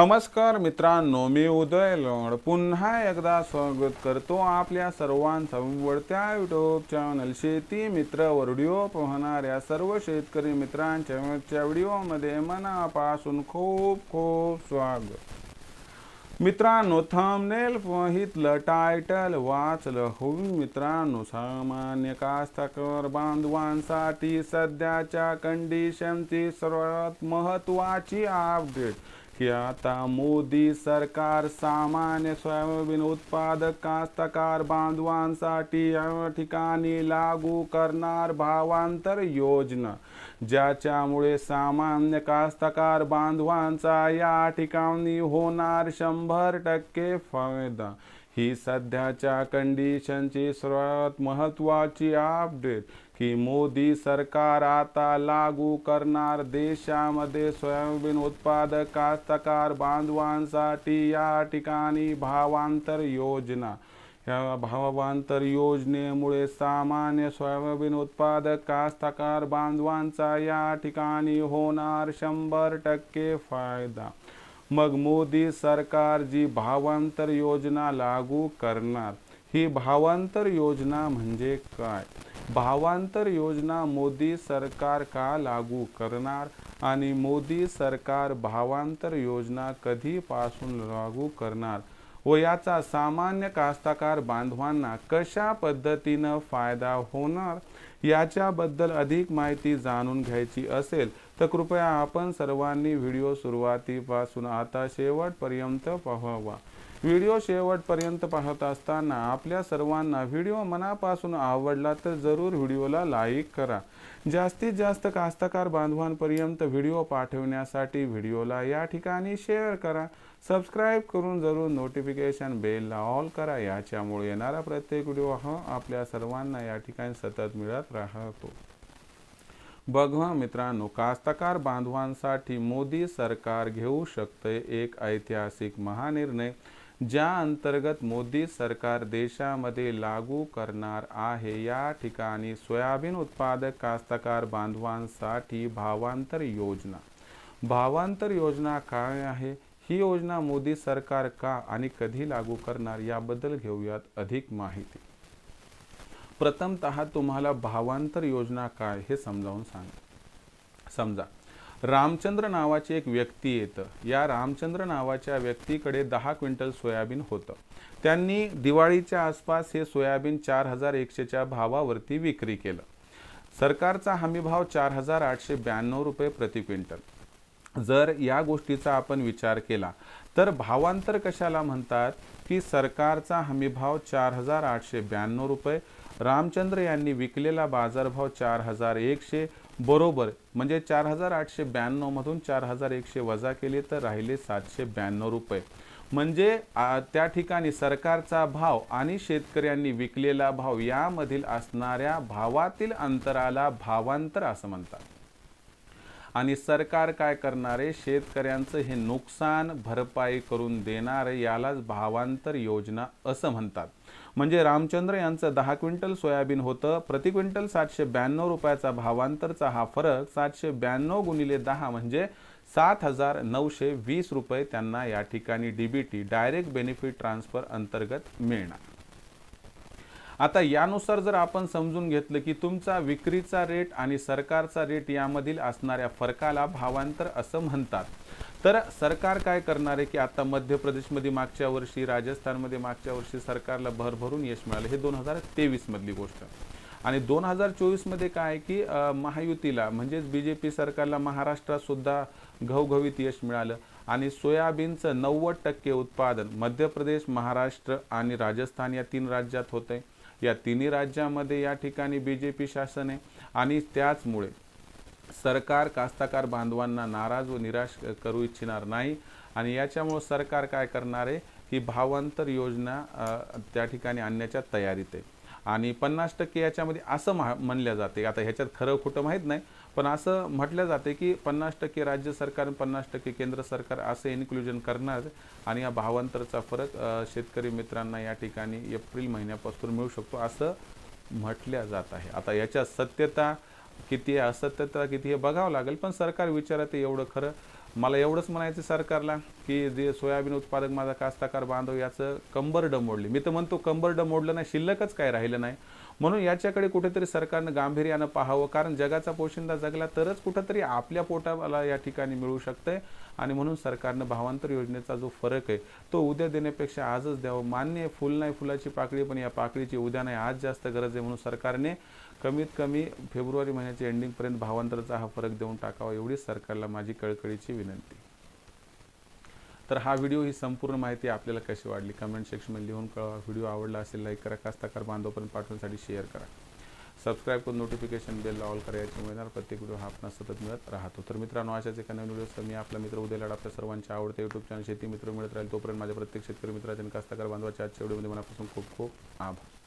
नमस्कार मित्रांनो मी उदय लोड पुन्हा एकदा स्वागत करतो आपल्या सर्वांचा आवडत्या युट्यूब चॅनल शेती मित्र व्हिडिओ पाहणाऱ्या सर्व शेतकरी मित्रांच्या व्हिडिओमध्ये मनापासून खूप खूप स्वागत. मित्रांनो थंबनेल पाहितलं टायटल वाचलं. होऊन मित्रांनो सामान्य कास्तकार बांधवांसाठी सध्याच्या कंडिशनची सर्वात महत्वाची अपडेट की आता मोदी सरकार सामान्य सोयाबीन उत्पादक कास्तकार बांधवांसाठी या ठिकाणी लागू करणार भावांतर योजना ज्याच्यामुळे सामान्य कास्तकार बांधवांचा या ठिकाणी होणार शंभर टक्के फायदा. ही सध्याच्या कंडिशनची सर्वात महत्वाची अपडेट की मोदी सरकार आता लागू करणार देशामध्ये सोयाबीन उत्पादक कास्तकार बांधवांसाठी या ठिकाणी भावांतर योजना. या भावांतर योजनेमुळे सामान्य सोयाबीन उत्पादक कास्तकार बांधवांचा या ठिकाणी होणार शंभर टक्के फायदा. मग मोदी सरकार जी भावांतर योजना लागू करणार ही भावांतर योजना म्हणजे काय? भावांतर योजना मोदी सरकार का लागू करणार? आणि मोदी सरकार भावांतर योजना कधीपासून लागू करणार? व याचा सामान्य कास्तकार बांधवांना कशा पद्धतीनं फायदा होणार? याच्याबद्दल अधिक माहिती जाणून घ्यायची असेल तर कृपया आपण सर्वांनी व्हिडिओ सुरुवातीपासून आता शेवटपर्यंत पाहावा. व्हिडिओ शेवटपर्यंत पाहत असताना आपल्या सर्वांना व्हिडिओ मनापासून आवडला तर जरूर व्हिडिओला लाईक करा. जास्तीत जास्त कास्तकार बांधवांपर्यंत व्हिडिओ पाठवण्यासाठी व्हिडिओला या ठिकाणी शेअर करा. सबस्क्राईब करून जरूर नोटिफिकेशन बेलला ऑल करा. याच्यामुळे येणारा प्रत्येक व्हिडिओ हा आपल्या सर्वांना या ठिकाणी सतत मिळत राहतो. बघवा मित्रांनो कास्तकार बांधवांसाठी मोदी सरकार घेऊ शकते एक ऐतिहासिक महानिर्णय. ज्या अंतर्गत मोदी सरकार देशामध्ये लागू करणार आहे या ठिकाणी सोयाबीन उत्पादक कास्तकार बांधवांसाठी भावांतर योजना. भावांतर योजना काय आहे? ही योजना मोदी सरकार का आणि कधी लागू करणार याबद्दल घेऊयात अधिक माहिती. प्रथमतः तुम्हाला भावांतर योजना काय हे समजावून सांग समजा रामचंद्र नावाची एक व्यक्ती येतं. या रामचंद्र नावाच्या व्यक्तीकडे दहा क्विंटल सोयाबीन होतं. त्यांनी दिवाळीच्या आसपास हे सोयाबीन चार हजार एकशेच्या भावावरती विक्री केलं. सरकारचा हमीभाव चार हजार आठशे ब्याण्णव रुपये प्रति क्विंटल. जर या गोष्टीचा आपण विचार केला तर भावांतर कशाला म्हणतात? की सरकारचा हमीभाव चार हजार आठशे ब्याण्णव रुपये रामचंद्र यांनी विकलेला बाजारभाव चार हजार एकशे बरोबर. म्हणजे चार हजार आठशे ब्याण्णवमधून चार हजार एकशे वजा केले तर राहिले सातशे ब्याण्णव रुपये. म्हणजे त्या ठिकाणी सरकारचा भाव आणि शेतकऱ्यांनी विकलेला भाव यामधील असणाऱ्या भावातील अंतराला भावांतर असं म्हणतात. आणि सरकार काय करणारे? शेतकऱ्यांचं हे नुकसान भरपाई करून देणारे यालाच भावांतर योजना असं म्हणतात. म्हणजे रामचंद्र यांचं दहा क्विंटल सोयाबीन होतं प्रति क्विंटल सातशे ब्याण्णव रुपयाचा भावांतरचा हा फरक सातशे ब्याण्णव गुणिले दहा म्हणजे सात हजार नऊशे वीस रुपये त्यांना या ठिकाणी डीबीटी डायरेक्ट बेनिफिट ट्रान्सफर अंतर्गत मिळणार. आता यानुसार जर आपण समजून घेतलं की तुमचा विक्रीचा रेट आणि सरकारचा रेट यामधील असणाऱ्या फरकाला भावांतर असं म्हणतात. तर सरकार काय करणार आहे की आता मध्य प्रदेशमध्ये मागच्या वर्षी राजस्थानमध्ये मागच्या वर्षी सरकारला भरभरून यश मिळालं? हे दोन हजार तेवीसमधली गोष्ट. आणि दोन हजार चोवीसमध्ये काय आहे की महायुतीला म्हणजेच बी जे पी सरकारला महाराष्ट्रातसुद्धा घवघवीत यश मिळालं. आणि सोयाबीनचं नव्वद टक्के उत्पादन मध्य प्रदेश महाराष्ट्र आणि राजस्थान या तीन राज्यात होतंय. या तिन्ही राज्यामध्ये या ठिकाणी बी जे पी शासन आहे. आणि त्याचमुळे सरकार कास्तकार बांधवांना नाराज व निराश करू इच्छिणार नाही. आणि याच्यामुळं सरकार काय करणार आहे? ही भावांतर योजना त्या ठिकाणी आणण्याच्या तयारीत आहे. आणि पन्नास टक्के याच्यामध्ये असं महा म्हणल्या जाते. आता ह्याच्यात खरं खोटं माहीत नाही पण असं म्हटलं जाते की पन्नास टक्के राज्य सरकार पन्नास टक्के केंद्र सरकार असं इन्क्लुजन करणार आणि या भावांतरचा फरक शेतकरी मित्रांना या ठिकाणी एप्रिल महिन्यापासून मिळू शकतो असं म्हटल्या जात आहे. आता याच्यात सत्यता किती आहे असत्यता किती हे बघावं लागेल पण सरकार विचारात एवढं खरं. मला एवढंच म्हणायचं सरकारला की जे सोयाबीन उत्पादक माझा कास्तकार बांधव याचं कंबर मोडली मी तर म्हणतो कंबर मोडलं नाही शिल्लकच काय राहिलं नाही. म्हणून याच्याकडे कुठेतरी सरकारनं गांभीर्यानं पाहावं कारण जगाचा पोशिंदा जगला तरच कुठंतरी आपल्या पोटाला या ठिकाणी मिळू शकतंय. आणि म्हणून सरकारनं भावांतर योजनेचा जो फरक आहे तो उद्या देण्यापेक्षा आजच द्यावं. मान्य आहे, फुल नाही फुलाची पाकळी पण या पाकळीची उद्या नाही आज जास्त गरज आहे म्हणून सरकारने कमीत कमी फेब्रुवारी महिन्याच्या एंडिंगपर्यंत भावांतराचा हा फरक देऊन टाकावा एवढीच सरकारला माझी कळकळीची विनंती. तर हा व्हिडिओ ही संपूर्ण माहिती आपल्याला कशी वाढली कमेंट सेक्शनमध्ये लिहून कळवा. व्हिडिओ आवडला असेल लाईक करा. कास्ताकार बांधवपर्यंत पाठवण्यासाठी शेअर करा. सबस्क्राईब करून नोटिफिकेशन बेल ऑल करा. याची मिळणार प्रत्येक व्हिडिओ हा आपला सतत मिळत राहतो. तर मित्रांनो अशाच एका नवीन व्हिडिओ मी आपला मित्र उद्या लढा आपल्या सर्वांच्या आवडते युट्यूब चॅनल शेती मित्र मिळत राहील. तोपर्यंत माझ्या प्रत्येक शेतकरी मित्राच्या आणि कास्ताकार बांधवाच्या आजच्या व्हिडिओमध्ये मनापासून खूप खूप आभार.